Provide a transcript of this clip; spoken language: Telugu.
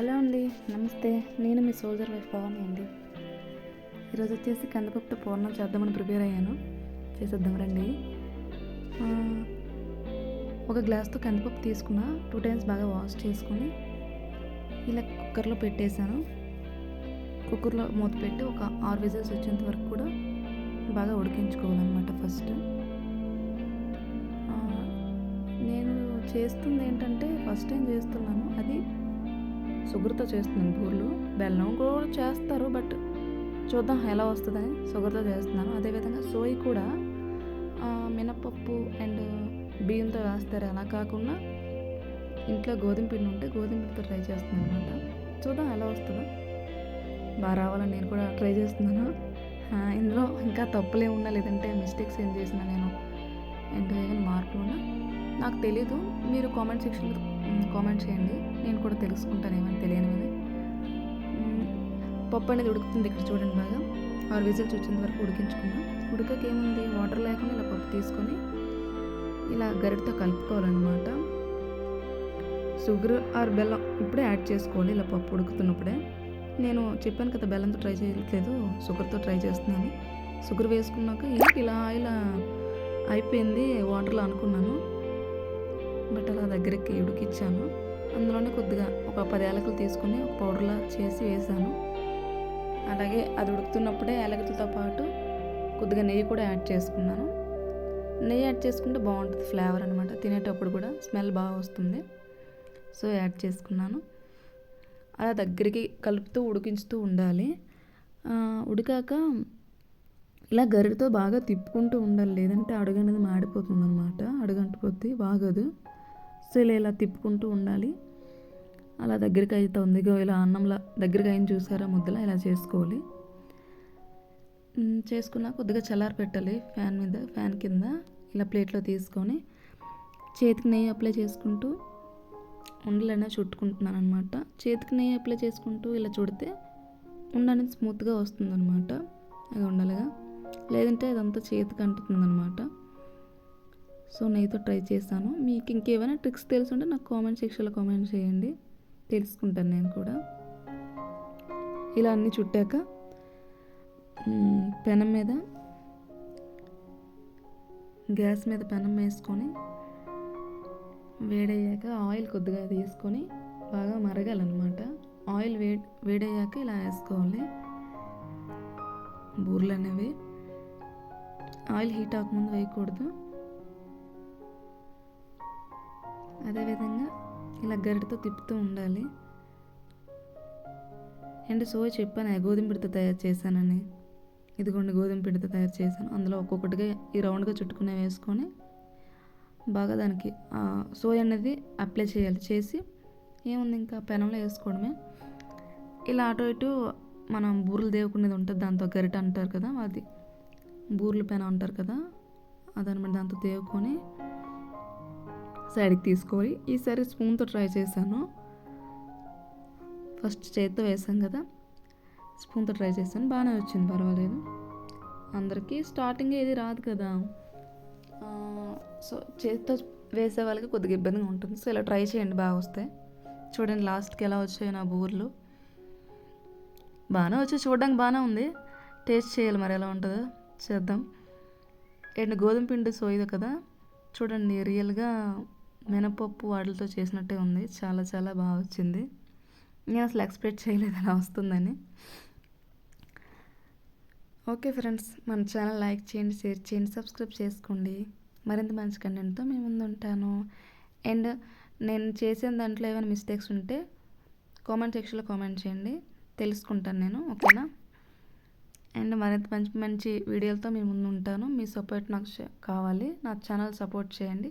హలో అండి నమస్తే. నేను మీ సోల్జర్ వైఫ్ పవన్ అండి. ఈరోజు వచ్చేసి కందిపప్పుతో పూర్ణం చేద్దామని ప్రిపేర్ అయ్యాను. చేసేద్దాం రండి. ఒక గ్లాస్తో కందిపప్పు తీసుకున్న టూ టైమ్స్ బాగా వాష్ చేసుకుని ఇలా కుక్కర్లో పెట్టేశాను. కుక్కర్లో మూత పెట్టి ఒక ఆరు విజిల్స్ వచ్చేంత వరకు కూడా బాగా ఉడికించుకోవాలన్నమాట ఫస్ట్. నేను చేస్తుంది ఏంటంటే ఫస్ట్ టైం చేస్తున్నాను. అది షుగర్తో చేస్తున్నాను బూర్లు. బెల్లం కూడా చేస్తారు బట్ చూద్దాం ఎలా వస్తుందని షుగర్తో చేస్తున్నాను. అదేవిధంగా సోయి కూడా మినపప్పు అండ్ బియ్యంతో వేస్తారు. అలా కాకుండా ఇంట్లో గోధుమ పిండి ఉంటే గోధుమ పిండితో ట్రై చేస్తున్నాను అనమాట చూద్దాం ఎలా వస్తుందో. బాగా రావాలని నేను కూడా ట్రై చేస్తున్నాను. ఇందులో ఇంకా తప్పులే ఉన్నా లేదంటే మిస్టేక్స్ ఏం చేసినా నేను అండ్ ఏమైనా మార్పులు ఉన్నా నాకు తెలీదు. మీరు కామెంట్ సెక్షన్లో కామెంట్ చేయండి. నేను కూడా తెలుసుకుంటాను ఏమైనా తెలియనివి. పప్పు అనేది ఉడుకుతుంది ఇక్కడ చూడండి బాగా. ఆరు విజిల్స్ వచ్చేంత వరకు ఉడికించుకున్నాం ఉడకకి ఏముంది? వాటర్ లేకుండా ఇలా పప్పు తీసుకొని ఇలా గరిటతో కలుపుకోవాలన్నమాట. షుగర్ ఆర్ బెల్లం ఇప్పుడే యాడ్ చేసుకోవాలి ఇలా పప్పు ఉడుకుతున్నప్పుడే. నేను చెప్పాను కదా బెల్లంతో ట్రై చేయట్లేదు. షుగర్తో ట్రై చేస్తున్నాను. షుగర్ వేసుకున్నాక ఏంటి ఇలా ఇలా అయిపోయింది వాటర్లో అనుకున్నాను. బట్ అలా దగ్గరికి ఉడికిచ్చాను. అందులోనే కొద్దిగా ఒక పది ఏలకలు తీసుకొని ఒక పౌడర్లా చేసి వేసాను. అలాగే అది ఉడుకుతున్నప్పుడే యాలకులతో పాటు కొద్దిగా నెయ్యి కూడా యాడ్ చేసుకున్నాను. నెయ్యి యాడ్ చేసుకుంటే బాగుంటుంది ఫ్లేవర్ అనమాట తినేటప్పుడు కూడా స్మెల్ బాగా వస్తుంది. సో యాడ్ చేసుకున్నాను. అలా దగ్గరికి కలుపుతూ ఉడికించుతూ ఉండాలి. ఉడికాక ఇలా గరిటతో బాగా తిప్పుకుంటూ ఉండాలి. లేదంటే అడుగు అనేది మాడిపోతుంది అనమాట అడుగంటిపోద్ది బాగదు. సో ఇలా ఇలా తిప్పుకుంటూ ఉండాలి. అలా దగ్గరికి అవుతుంది ఇగో ఇలా అన్నంలా దగ్గరికి అయిన చూసారా ముద్దలా ఇలా చేసుకోవాలి. చేసుకున్నా చేసుకున్న కొద్దిగా చల్లారి పెట్టాలి ఫ్యాన్ మీద ఫ్యాన్ కింద ఇలా ప్లేట్లో తీసుకొని చేతికి నెయ్యి అప్లై చేసుకుంటూ ఉండలైనా చుట్టుకుంటున్నాను అనమాట చేతికి నెయ్యి అప్లై చేసుకుంటూ ఇలా చుడితే ఉండ అనేది స్మూత్గా వస్తుందన్నమాట. అది ఉండలుగా. లేదంటే అదంతా చేతికి అంటుతుందన్నమాట. సో నెయ్యితో ట్రై చేస్తాను మీకు ఇంకేమైనా ట్రిక్స్ తెలుసుంటే నాకు కామెంట్ సెక్షన్లో కామెంట్ చేయండి. తెలుసుకుంటాను నేను కూడా. ఇలా అన్నీ చుట్టాక పెనం మీద గ్యాస్ మీద పెనం వేసుకొని వేడయ్యాక ఆయిల్ కొద్దిగా తీసుకొని బాగా మరగాలన్నమాట. ఆయిల్ వేడి వేడయ్యాక ఇలా వేసుకోవాలి. బూర్లు అనేవి. ఆయిల్ హీట్ అవ్వకముందు వేయకూడదు. అదేవిధంగా ఇలా గరిటతో తిప్పుతూ ఉండాలి. అండ్ సో చెప్పాను? గోధుమ పిడితో తయారు చేశానని. ఇదిగోండి గోధుమ పిడితో తయారు చేశాను. అందులో ఒక్కొక్కటిగా ఈ రౌండ్గా చుట్టుకునే వేసుకొని బాగా దానికి సోయ అనేది అప్లై చేయాలి. చేసి ఏముంది ఇంకా? పెనంలో వేసుకోవడమే. ఇలా అటు ఇటు మనం బూరెలు దేవుకునేది ఉంటుంది. దాంతో గరిట అంటారు కదా అది బూరెల పెనం అంటారు కదా అదనమాట దాంతో దేవుకొని సైడ్కి తీసుకోవాలి ఈసారి స్పూన్తో ట్రై చేశాను. ఫస్ట్ చేత్తో వేసాం కదా స్పూన్తో ట్రై చేశాను. బాగానే వచ్చింది పర్వాలేదు. అందరికీ స్టార్టింగ్ ఏది రాదు కదా. సో చేతితో వేసే వాళ్ళకి కొద్దిగా ఇబ్బందిగా ఉంటుంది. సో ఇలా ట్రై చేయండి బాగా వస్తాయి. చూడండి లాస్ట్కి ఎలా వచ్చాయి నా బూర్లు. బాగానే వచ్చి చూడడానికి బాగానే ఉంది. టేస్ట్ చేయాలి మరి ఎలా ఉంటుందో. చేద్దాం. అండ్ గోధుమ పిండి సోయదు కదా. చూడండి రియల్గా మినపప్పు వాటితో చేసినట్టే ఉంది. చాలా చాలా బాగా వచ్చింది. నేను అసలు ఎక్స్పెక్ట్ చేయలేదు అలా వస్తుందని. ఓకే ఫ్రెండ్స్ మన ఛానల్ లైక్ చేయండి షేర్ చేయండి సబ్స్క్రైబ్ చేసుకోండి. మరింత మంచి కంటెంట్తో మేము ముందు ఉంటాను. అండ్ నేను చేసిన దాంట్లో ఏమైనా మిస్టేక్స్ ఉంటే కామెంట్ సెక్షన్లో కామెంట్ చేయండి. తెలుసుకుంటాను నేను ఓకేనా? అండ్ మరింత మంచి మంచి వీడియోలతో మీ ముందు ఉంటాను. మీ సపోర్ట్ నాకు కావాలి. నా ఛానల్ సపోర్ట్ చేయండి.